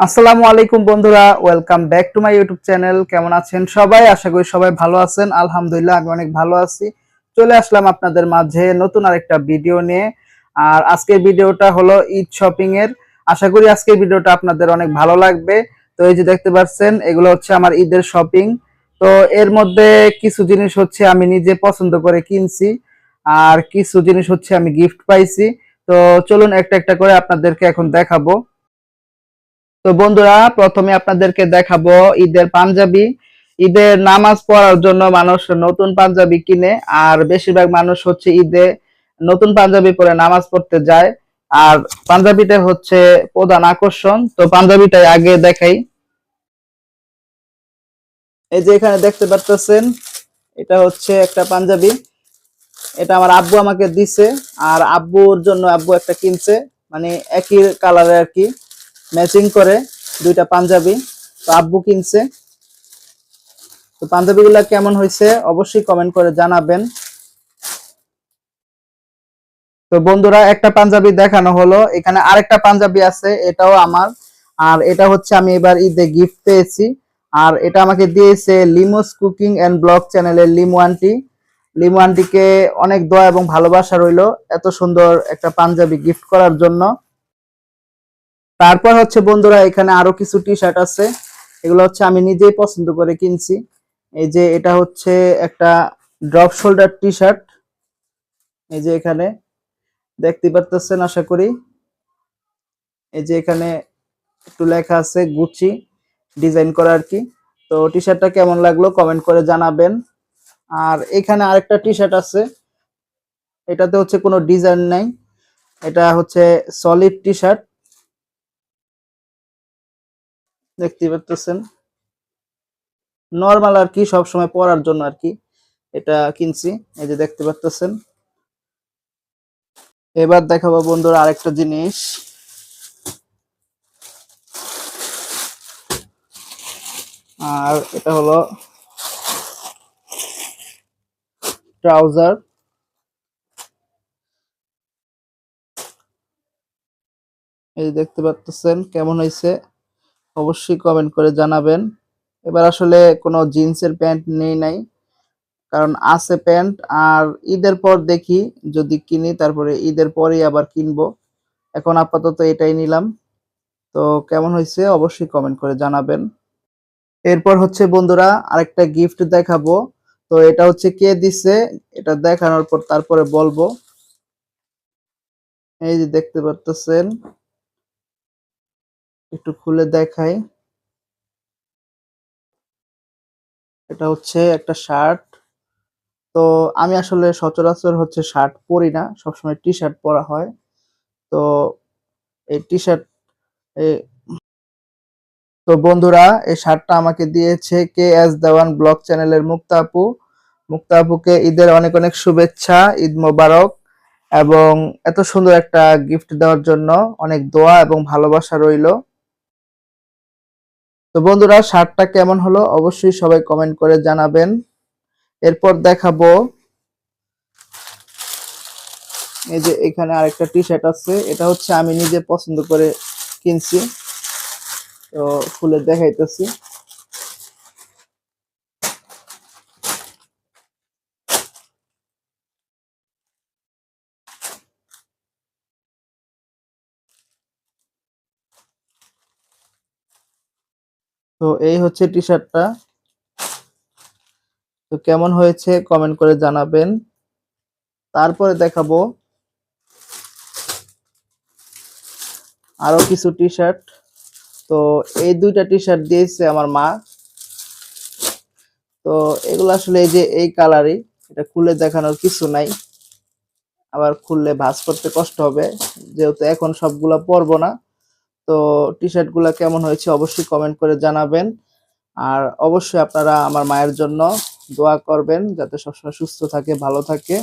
আসসালামু আলাইকুম বন্ধুরা welcome back to my YouTube channel কেমন আছেন সবাই? আশা করি সবাই ভালো আছেন। আলহামদুলিল্লাহ, আমি অনেক ভালো আছি। চলে আসলাম আপনাদের মাঝে নতুন আরেকটা ভিডিও নিয়ে। আর আজকের ভিডিওটা হলো ঈদ শপিং এর। আশা করি আজকের ভিডিওটা আপনাদের অনেক ভালো লাগবে। তো এই যে দেখতে পাচ্ছেন, এগুলো হচ্ছে আমার ঈদের শপিং তো এর মধ্যে কিছু জিনিস হচ্ছে আমি নিজে পছন্দ করে কিনছি, আর কিছু জিনিস হচ্ছে আমি গিফট পাইছি। তো চলুন একটা একটা করে আপনাদেরকে এখন দেখাবো। তো বন্ধুরা, প্রথমে আপনাদেরকে দেখাবো ঈদের পাঞ্জাবি। ঈদের নামাজ পড়ার জন্য মানুষ নতুন পাঞ্জাবি কিনে, আর বেশিরভাগ মানুষ হচ্ছে ঈদে নতুন পাঞ্জাবি পরে নামাজ পড়তে যায়। আর পাঞ্জাবিটা হচ্ছে প্রধান আকর্ষণ। তো পাঞ্জাবিটাই আগে দেখাই। এই যে এখানে দেখতে পাচ্ছেন এটা হচ্ছে একটা পাঞ্জাবি। এটা আমার আব্বু আমাকে দিছে, আর আব্বুর জন্য আব্বু একটা কিনছে মানে একই কালারে আর কি। ম্যাচিং করে দুইটা পাঞ্জাবি। তো আব্বু কিনছে। তো পাঞ্জাবিগুলো কেমন হয়েছে অবশ্যই কমেন্ট করে জানাবেন। তো বন্ধুরা, একটা পাঞ্জাবি দেখানো হলো। এখানে আরেকটা পাঞ্জাবি আছে, এটাও আমার। আর এটা হচ্ছে আমি এবার ঈদে গিফট পেয়েছি। আর এটা আমাকে দিয়েছে লিমোস কুকিং এন্ড ব্লগ চ্যানেলের লিমু আন্টি লিমু আন্টিকে অনেক দোয়া এবং ভালোবাসা রইল এত সুন্দর একটা পাঞ্জাবি গিফট করার জন্য। তারপর হচ্ছে বন্ধুরা, এখানে আরও কিছু টি শার্ট আছে। এগুলো হচ্ছে আমি নিজেই পছন্দ করে কিনছি। এই যে এটা হচ্ছে একটা ড্রপ শোল্ডার টি শার্ট এই যে এখানে, দেখতে পারতেছেন আশা করি? এই যে এখানে একটু লেখা আছে গুচি ডিজাইন করা আর কি। তো টি শার্টটা কেমন লাগল কমেন্ট করে জানাবেন। আর এখানে আরেকটা টি শার্ট আছে। এটাতে হচ্ছে কোনো ডিজাইন নাই। এটা হচ্ছে সলিড টি শার্ট দেখতে পাচ্ছেন নর্মাল আর কি সব সময় পরার জন্য আর কি এটা কিনছি, এই যে দেখতে পাচ্ছেন এবার দেখাবো বন্ধুরা আরেকটা জিনিস। আর এটা হলো ট্রাউজার। এই দেখতে পাচ্ছেন কেমন হয়েছে। অবশ্যই কমেন্ট করে জানাবেন। এবার আসলে কোনো জিন্সের প্যান্ট নেই নাই, কারণ আছে প্যান্ট আর ঈদের পর দেখি, যদি কিনি তারপরে ঈদের পরেই আবার কিনবো। এখন আপাতত এটাই নিলাম। তো কেমন হয়েছে অবশ্যই কমেন্ট করে জানাবেন। এরপর হচ্ছে বন্ধুরা, আরেকটা গিফট দেখাবো। তো এটা হচ্ছে কে দিছে, এটা দেখানোর পর তারপরে বলব। এই যে দেখতে পারতেছেন একটু খুলে দেখাই। এটা হচ্ছে একটা শার্ট। তো আমি আসলে সচরাচর হচ্ছে শার্ট পরি না, সবসময় টি শার্ট পরা হয়। তো এই টি শার্ট তো বন্ধুরা, এই শার্টটা আমাকে দিয়েছে কে এস দেওয়ান ব্লগ চ্যানেলের মুক্তা আপু। মুক্তা আপুকে ঈদের অনেক অনেক শুভেচ্ছা, ঈদ মোবারক এবং এত সুন্দর একটা গিফট দেওয়ার জন্য অনেক দোয়া এবং ভালোবাসা রইল। তো বন্ধুরা, শার্টটা কেমন হলো অবশ্যই সবাই কমেন্ট করে জানাবেন। এরপর দেখাবো। এই যে এখানে আরেকটা টি শার্ট আছে, এটা হচ্ছে আমি নিজে পছন্দ করে কিনছি। তো খুলে দেখাইতেছি। তো এই হচ্ছে টি শার্টটা তো কেমন হয়েছে কমেন্ট করে জানাবেন। তারপরে দেখাবো আরও কিছু টি শার্ট তো এই দুইটা টি শার্ট দিয়েছে আমার মা। তো এগুলো আসলে এই যে এই কালারই এটা খুলে দেখানোর কিছু নাই। আবার খুললে ভাঁজ করতে কষ্ট হবে। যেহেতু এখন সবগুলা পরবো না। তো টি শার্টগুলা কেমন হয়েছে অবশ্যই কমেন্ট করে জানাবেন। আর অবশ্যই আপনারা আমার মায়ের জন্য দোয়া করবেন, যাতে সবসময় সুস্থ থাকে, ভালো থাকে।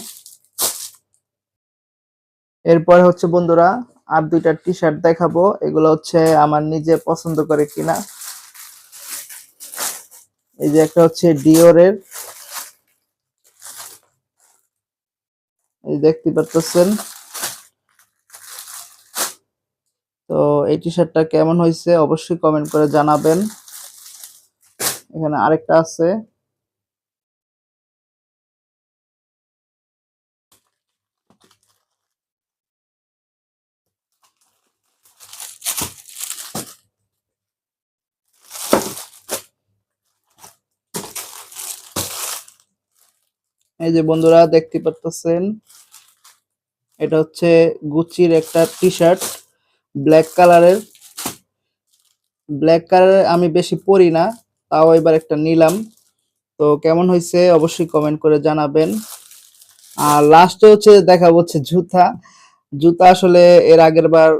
এরপরে হচ্ছে বন্ধুরা, আর দুইটা টি শার্ট দেখাবো। এগুলো হচ্ছে আমার নিজে পছন্দ করে কিনা। এই যে একটা হচ্ছে ডিওরের এই দেখতে পাচ্ছেন তো এই টি শার্টটা কেমন হয়েছে অবশ্যই কমেন্ট করে জানাবেন। এখানে আরেকটা আছে। এই যে বন্ধুরা দেখতে পারতেছেন, এটা হচ্ছে গুচির একটা টি শার্ট ব্ল্যাক কালারের ব্ল্যাক কালারের আমি বেশি পরি না, তাও এবার একটা নিলাম। তো কেমন হয়েছে অবশ্যই কমেন্ট করে জানাবেন। আর লাস্টে হচ্ছে দেখা হচ্ছে জুতা। জুতা আসলে এর আগের বার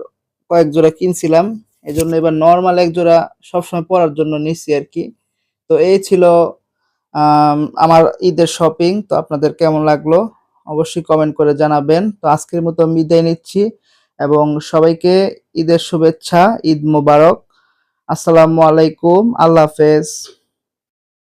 কয়েক জোড়া কিনছিলাম এই জন্য এবার নর্মাল এক জোড়া সবসময় পরার জন্য নিচ্ছি আর কি। তো এই ছিল আমার ঈদের শপিং তো আপনাদের কেমন লাগল? অবশ্যই কমেন্ট করে জানাবেন। তো আজকের মতো বিদায় নিচ্ছি। এবং সবাইকে ঈদের শুভেচ্ছা ঈদ মোবারক। আসসালামু আলাইকুম আল্লাহ হাফেজ।